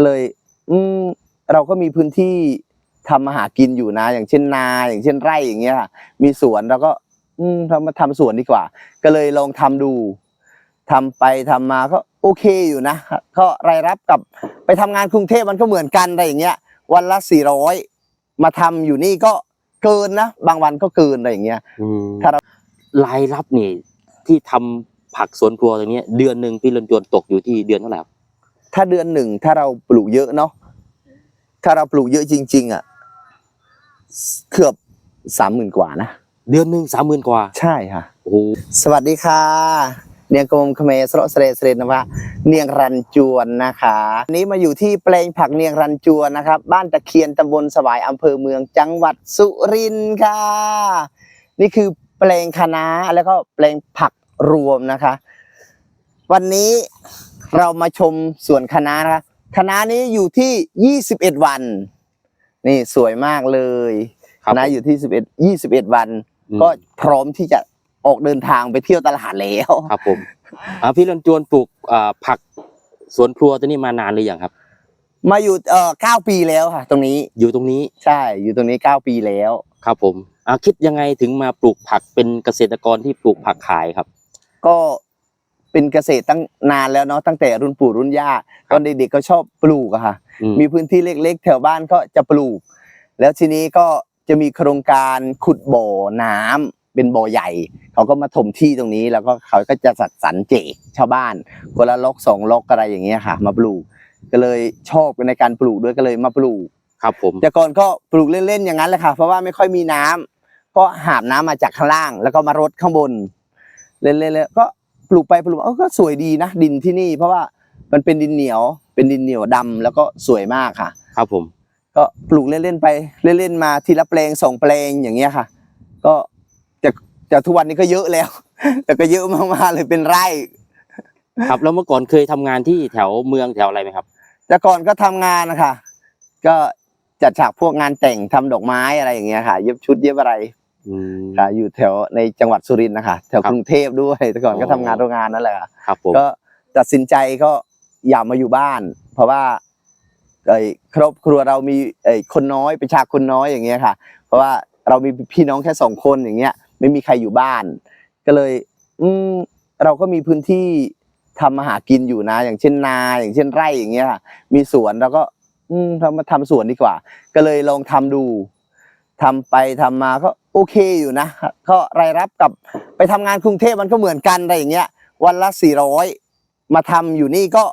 ก็เลย อืมเราก็มีพื้นที่ทำมาหากินอยู่นะ อย่างเช่นนา อย่างเช่นไร่อย่างเงี้ยค่ะมีสวนเราก็ อืมทำมาทำสวนดีกว่า ก็เลยลองทำดูทำไปทำมาก็โอเคอยู่นะก็รายรับกับไปทำงานกรุงเทพมันก็เหมือนกันอะไรอย่างเงี้ย วันละสี่ร้อยมาทำอยู่นี่ก็เกินนะบางวันก็เกินอะไรอย่างเงี้ย อืมถ้าเรา รายรับนี่ที่ทำผักสวนครัวตรงเนี้ยเดือนหนึ่งพี่เรือนจวนตกอยู่ที่เดือนเท่าไหร่ครับ ถ้าเดือนหนึ่งถ้าเราปลูกเยอะเนาะถ้าเราปลูกเยอะจริง ๆ อะเกือบสามหมื่นกว่านะเดือนหนึ่งสามหมื่นกว่า ใช่ค่ะโอ้โหสวัสดีค่ะ เนียงกรมคเมสโรสเรสเรนว่าเนียงรันจวนนะคะวันนี้มาอยู่ที่แปลงผักเนียงรันจวนนะครับ บ้านตะเคียนตำบลสวายอำเภอเมืองจังหวัดสุรินทร์ค่ะ นี่คือแปลงคะน้าแล้วก็แปลงผักรวมนะคะ วันนี้ เรามาชมสวนคะน้านะคะคะน้านี้อยู่ที่ 21 วัน นี่สวยมากเลยครัคะน้าอยู่ที่11 21 วัน อืม ก็พร้อมที่จะออกเดินทางไปเที่ยวตลาดแล้ว ครับผมอ่าพี่เรือนจวนปลูกอ่าผักสวนครัวตัวนี้มานานหรือยังครับ มาอยู่เอ่อเก้าปีแล้วค่ะ ตรงนี้อยู่ตรงนี้ใช่อยู่ตรงนี้เก้าปีแล้ว ครับผมอ่าคิดยังไงถึงมาปลูกผักเป็นเกษตรกรที่ปลูกผักขายครับ ก็ เป็นเกษตรตั้งนานแล้วเนาะตั้งแต่รุ่นปู่รุ่นย่าตอนเด็กๆก็ชอบปลูกอะค่ะ อืม มีพื้นที่เล็กๆ แถวบ้านก็จะปลูก แล้วทีนี้ก็จะมีโครงการขุดบ่อน้ำเป็นบ่อใหญ่ เขาก็มาถมที่ตรงนี้แล้วก็เขาก็จะจัดสรรเจกชาวบ้านคนละล็อกสองล็อกอะไรอย่างเงี้ยค่ะ มาปลูกก็เลยชอบในการปลูกด้วยก็เลยมาปลูก ครับผม แต่ก่อนก็ปลูกเล่นๆอย่างนั้นแหละค่ะ เพราะว่าไม่ค่อยมีน้ำก็หาบน้ำมาจากข้างล่าง แล้วก็มารดข้างบน เล่นๆๆก็ ปลูกไปปลูกมาเออก็สวยดีนะดินที่นี่ เพราะว่ามันเป็นดินเหนียว เป็นดินเหนียวดำแล้วก็สวยมากค่ะ ครับผม ก็ปลูกเล่นๆไปเล่นๆมาทีละแปลงสองแปลงอย่างเงี้ยค่ะ ก็จะจะทุกวันนี้ก็เยอะแล้ว แต่ก็เยอะมากๆเลยเป็นไร่ ครับแล้วเมื่อก่อนเคยทำงานที่แถวเมืองแถวอะไรไหมครับ แต่ก่อนก็ทำงานนะคะก็จัดฉากพวกงานแต่งทำดอกไม้อะไรอย่างเงี้ยค่ะ เย็บชุดเย็บอะไรอืม ค่ะอยู่แถวในจังหวัดสุรินทร์นะคะแถวครับกรุงเทพด้วยแต่ก่อนก็อ๋อทำงานโรงงานนั่นแหละค่ะครับผมก็ตัดสินใจก็อยากมาอยู่บ้าน เพราะว่าไอ้ครอบครัวเรามีไอ้คนน้อยประชากคนน้อยอย่างเงี้ยค่ะ เพราะว่าเรามีพี่น้องแค่สองคนอย่างเงี้ย ไม่มีใครอยู่บ้าน ก็เลย อืมเราก็มีพื้นที่ทำมาหากินอยู่นะ อย่างเช่นนา อย่างเช่นไร่อย่างเงี้ยค่ะมีสวนเราก็ อืมทำมาทำสวนดีกว่า ก็เลยลองทำดูทำไปทำมาก็ โอเคอยู่นะ ก็รายรับกับไปทำงานกรุงเทพมันก็เหมือนกันอะไรอย่างเงี้ย วันละสี่ร้อยมาทำอยู่นี่ก็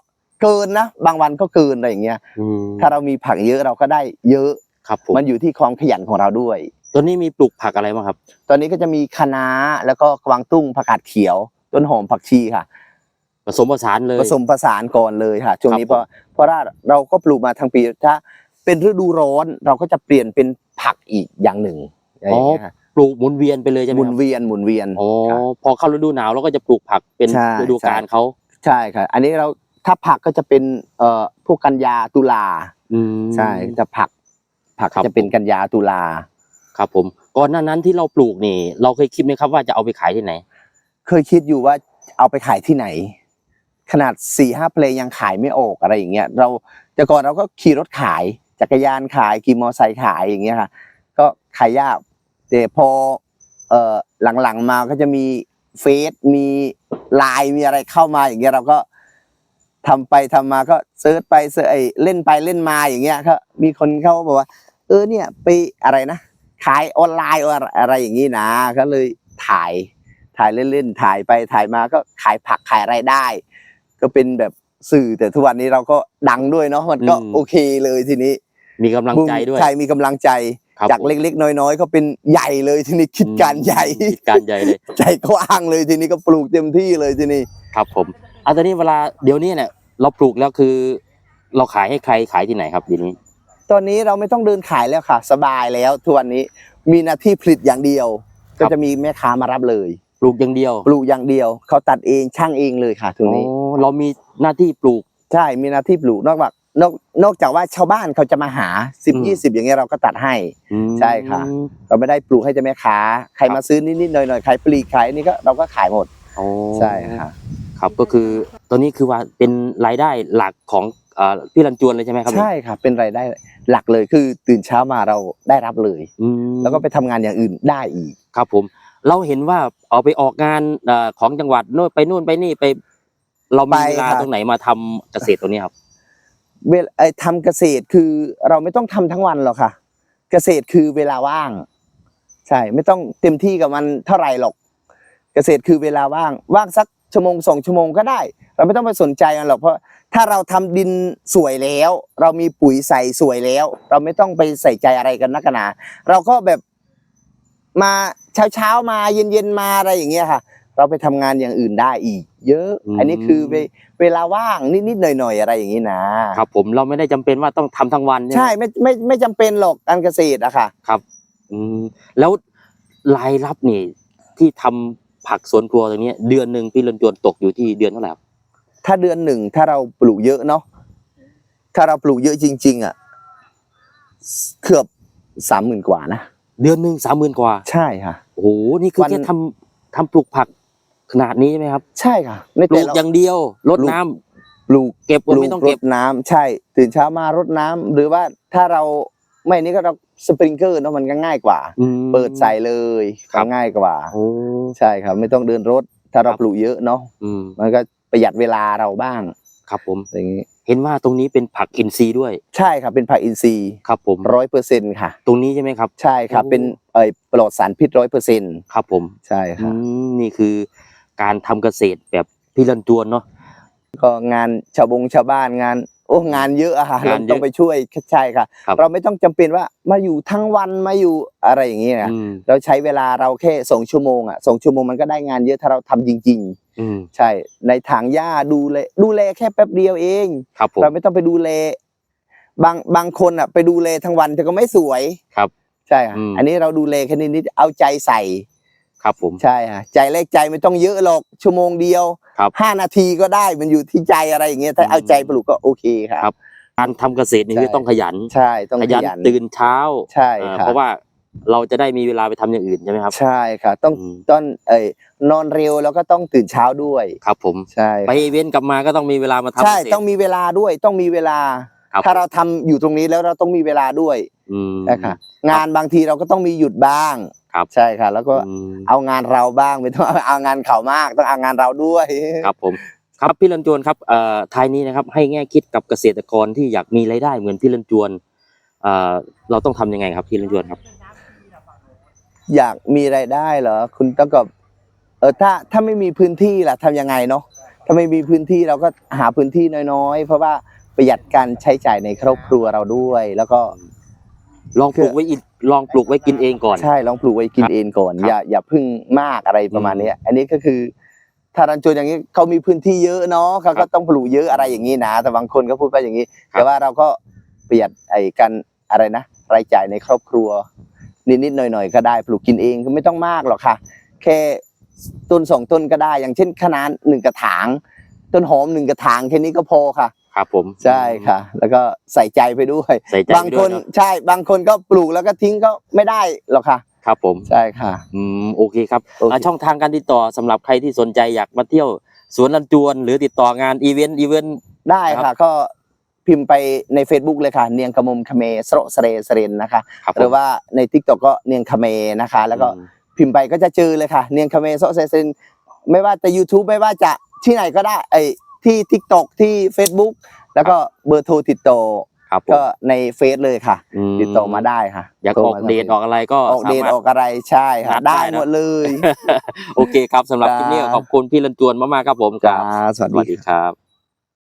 เกินนะ บางวันก็เกินอะไรอย่างเงี้ยอืมถ้าเรามีผักเยอะเราก็ได้เยอะครับผมมันอยู่ที่ความขยันของเราด้วยตัวนี้มีปลูกผักอะไรบ้างครับ ตอนนี้ก็จะมีคะน้าแล้วก็กวางตุ้งผักกาดเขียว ต้นหอมผักชีค่ะผสมผสานเลยผสมผสานก่อนเลยค่ะช่วงนี้คเพรับราะเพราะว่าเราก็ปลูกมาทั้งปีถ้าเป็นฤดูร้อนเราก็จะเปลี่ยนเป็นผักอีกอย่างหนึ่ง อะไรอย่างเงี้ยค่ะปลูกหมุนเวียนไปเลยใช่ไหหมมุนครับเวียนหมุนเวียน อ๋อค่ะพอเข้าฤดูหนาวเราก็จะปลูกผักเป็นใช่ ฤดูกาลใช่เขาใช่ค่ะอันนี้เราถ้าผักก็จะเป็นเอ่อพวกกันยาตุลาอืม ใช่จะผัก ผักครับ จะเป็นกันยาตุลา ครับผมก่อนหน้านั้นที่เราปลูกนี่ เราเคยคิดไหมครับว่าจะเอาไปขายที่ไหน เคยคิดอยู่ว่าเอาไปขายที่ไหน ขนาดสี่ห้าเพลงยังขายไม่ออกอะไรอย่างเงี้ยเราแต่ก่อนเราก็ขี่รถขายจักรยานขายขี่มอไซค์ขายอย่างเงี้ยค่ะก็ขายยาก แต่พอเอ่อหลังๆมาก็จะมีเฟซมีไลน์มีอะไรเข้ามาอย่างเงี้ยเราก็ทำไปทำมาก็เซิร์ชไปเซิร์ชไอ้เล่นไปเล่นมาอย่างเงี้ยก็มีคนเข้ามาบอกว่า เออเนี่ยไปอะไรนะขายออนไลน์อะไรอะไรอย่างงี้นะ ก็เลยถ่ายถ่ายเล่นๆถ่ายไปถ่ายมาก็ขายผักขายอะไรได้ ก็เป็นแบบสื่อแต่ทุกวันนี้เราก็ดังด้วยเนาะมันก็อืมโอเคเลยทีนี้ มีกำลังใจด้วยใช่มีกำลังใจ ครับจากผมเล็กๆ น้อยๆก็เป็นใหญ่เลยทีนี้คิดการใหญ่คิดการใหญ่เลยใจกว้างเลยทีนี้ก็ปลูกเต็มที่เลยทีนี้ครับผมเอาตอนนี้เวลาเดี๋ยวนี้เนี่ยเราปลูกแล้วคือ เราขายให้ใครขายที่ไหนครับเดี๋ยวนี้ ตอนนี้เราไม่ต้องเดินขายแล้วค่ะ สบายแล้วทุกวันนี้มีหน้าที่ผลิตอย่างเดียวครัก็บจะมีแม่ค้ามารับเลยปลูกอย่างเดียว ปลูกอย่างเดียวเขาตัดเองช่างเองเลยค่ะตรงนี้อ๋อเรามีหน้าที่ปลูกใช่มีหน้าที่ปลูกนอกจาก นอกนอกจากว่าชาวบ้านเขาจะมาหาสิบอืมยี่สิบอย่างเงี้ยเราก็ตัดให้ อืม ใช่ค่ะ เราไม่ได้ปลูกให้จะแม่ค้า ใครครับมาซื้อนิดๆหน่อยๆขายปลีกขายนี่ก็เราก็ขายหมดอ๋อใช่ค่ะครับก็คือตอนนี้คือว่าเป็นรายได้หลักของอ่าพี่รันจวนเลยใช่ไหมครับใช่ครับเป็นรายได้หลักเลยคือตื่นเช้ามาเราได้รับเลย อืมแล้วก็ไปทำงานอย่างอื่นได้อีก ครับผม เราเห็นว่าเอาไปออกงานเอ่อของจังหวัดโน่นไปนู่นไปนี่ไป เรามีไปเวลาครับตรงไหนมาทำเกษตรตรงนี้ครับ เวลไอทำเกษตรคือเราไม่ต้องทำทั้งวันหรอกค่ะ เกษตรคือเวลาว่าง ใช่ไม่ต้องเต็มที่กับมันเท่าไหร่หรอก เกษตรคือเวลาว่าง ว่างสักชั่วโมงสองชั่วโมงก็ได้ เราไม่ต้องไปสนใจมันหรอกเพราะถ้าเราทำดินสวยแล้ว เรามีปุ๋ยใส่สวยแล้ว เราไม่ต้องไปใส่ใจอะไรกันนักหนา เราก็แบบมาเช้าเช้ามาเย็นเย็นมาอะไรอย่างเงี้ยค่ะ เราไปทำงานอย่างอื่นได้อีก เยอะอืมอันนี้คือเวเวลาว่างนิดๆหน่อยๆอะไรอย่างนี้นะครับผมเราไม่ได้จำเป็นว่าต้องทำทั้งวันใช่ไหมใช่ไม่ไม่ไม่จำเป็นหรอกการเกษตรอะค่ะอืมแล้วรายรับนี่ที่ทำผักสวนครัวตรงนี้ เดือนหนึ่งพี่รันจวนตกอยู่ที่เดือนเท่าไหร่ครับถ้าเดือนหนึ่งถ้าเราปลูกเยอะเนาะถ้าเราปลูกเยอะจริง ๆ อะเกือบสามหมื่นกว่านะเดือนหนึ่งสามหมื่นกว่า ใช่ค่ะโอ้โหนี่คือวันแค่ทำทำปลูกผัก ขนาดนี้ใช่ไหมครับใช่ค่ะในปลูแต่กละ อย่างเดียวรดปลูกน้ำปลูก เก็บปก็ลูไม่กต้องรเก็บดน้ำใช่ ตื่นเช้ามารดน้ำหรือว่าถ้าเราไม่นี่ก็เราสปริงเกอร์เนาะมันก็ง่ายกว่าอืมเปิดใส่เลยครับก็ง่ายกว่า โอ้ ใช่ครับ ไม่ต้องเดินรถ ถ้าเราครับ ปลูกเยอะเนาะอืมมันก็ประหยัดเวลาเราบ้างครับผม อย่างนี้เห็นว่าตรงนี้เป็นผักอินทรีย์ด้วยใช่ครับเป็นผักอินทรีย์ครับผมร้อยเปอร์เซ็นต์ค่ะ ตรงนี้ใช่ไหมครับ ใช่ครับโอ้ เป็นเอ่อปลอดสารพิษร้อยเปอร์เซ็นต์ครับผมใช่คอืรับมนี่คือ การทำเกษตรแบบพี่รันจวนเนาะก็งานชาวบงชาวบ้านงาน โอ้งานเยอะอะค่ะงานเยอะเราต้องไปช่วยใช่ค่ะครับเราไม่ต้องจำเป็นว่ามาอยู่ทั้งวันมาอยู่อะไรอย่างนี้นะอืมเราใช้เวลาเราแค่สองชั่วโมงอะสองชั่วโมงมันก็ได้งานเยอะถ้าเราทำจริงอืมๆใช่ในถางหญ้าดูแลดูแลแค่แป๊บเดียวเองครับผมเราไม่ต้องไปดูแล บางบางคนอะ ไปดูแลทั้งวันแต่ก็ไม่สวยครับ ใช่ค่ะอืมอันนี้เราดูแลแค่นี้นิดเอาใจใส่ ครับผม ใช่ค่ะใจแรกใจไม่ต้องเยอะหรอกชั่วโมงเดียวครับห้านาทีก็ได้มันอยู่ที่ใจอะไรอย่างเงี้ยถ้าอืมเอาใจปลูกก็โอเคครับครับ การทำเกษตรนี่ใช่คือต้องขยันใช่ต้องขขยันยันตื่นเช้าใช่อ่าครับเพราะว่าเราจะได้มีเวลาไปทำอย่างอื่นใช่ไหมครับ ใช่ค่ะต้องอืมต้นเอ้ยนอนเร็วแล้วก็ต้องตื่นเช้าด้วยครับผมใช่ไปเว้นกลับมาก็ต้องมีเวลามาทำใช่เกษตรต้องมีเวลาด้วยต้องมีเวลาครับถ้าเราทำอยู่ตรงนี้แล้วเราต้องมีเวลาด้วยอืมนะคะงานบางทีเราก็ต้องมีหยุดบ้าง ครับ ใช่ค่ะแล้วก็อืมเอางานเราบ้างไม่ต้องเอางานเขามากต้องเอางานเราด้วย ครับผม ครับพี่รันจวนครับเอ่อท้ายนี้นะครับ ให้แง่คิดกับเกษตรกรที่อยากมีรายได้เหมือนพี่รันจวนเอ่อเราต้องทำยังไงครับพี่รันจวนครับ อยากมีรายได้เหรอคุณต้องกับเออถ้าถ้าไม่มีพื้นที่ล่ะทำยังไงเนาะถ้าไม่มีพื้นที่เราก็หาพื้นที่น้อยๆ เพราะว่าประหยัดการใช้จ่ายในครอบครัวเราด้วย แล้วก็ ลองปลูกไว้อีก ลองปลูกไว้กินเองก่อน ใช่ลองปลูกไว้กินเองก่อน ครับอย่าอย่าพึ่งมากอะไรประมาณอืมเนี้ยอันนี้ก็คือถ้ารันจวนอย่างนี้เขามีพื้นที่เยอะเนาะเขาครัก็บต้องปลูกเยอะอะไรอย่างนี้นะ แต่บางคนก็พูดไปอย่างนี้ ครับ แต่ว่าเราก็ประหยัดไอ้กันอะไรนะรายจ่ายในครอบครัว นิดๆหน่อยๆก็ได้ปลูกกินเองก็ไม่ต้องมากหรอกค่ะ แค่ต้นสองต้นก็ได้ อย่างเช่นคะน้าหนึ่งกระถาง ต้นหอมหนึ่งกระถางแค่นี้ก็พอค่ะ ครับผมใช่ค่ะ แล้วก็ใส่ใจไปด้วยใส่ใจบางไปคด้วยนเนอะใช่บางคนก็ปลูกแล้วก็ทิ้งก็ไม่ได้หรอกค่ะครับผมใช่ค่ะอืมโอเคครับโอเคอ่าช่องทางการติดต่อสำหรับใครที่สนใจอยากมาเที่ยวสวนลันจวน หรือติดต่องานอีเวนต์อีเวนต์ได้ครัค่ะบก็พิมพ์ไปใน Facebook เลยค่ะ เนียงกระมุมคเมสระเสเรเสเรนนะคะครับหรือว่าใน t ิ k t o k ก็เนียงคเมนะคะ แล้วก็อืมพิมพ์ไปก็จะเจอเลยค่ะ เนียงคเมสระเสเรเสเรนไม่ว่าจะ YouTube ไม่ว่าจะที่ไหนก็ได้ไอ้ ที่ TikTok ที่ Facebook แล้วก็เบอร์โทรติดต่อครับผม ก็ในเฟซเลยค่ะมติดต่อมาได้ค่ะอยากโทรออกมาทางเดทออกอะไรก็ออกเดทสามารถ ออกอะไรใช่ค่ะนัดได้ได้นะหมดเลย โอเคครับสำหรับคลิปนี้จ้าขอบคุณพี่ลันจวนมากๆครับผมคจ้ารับสวัสสวัสดี ดีครับ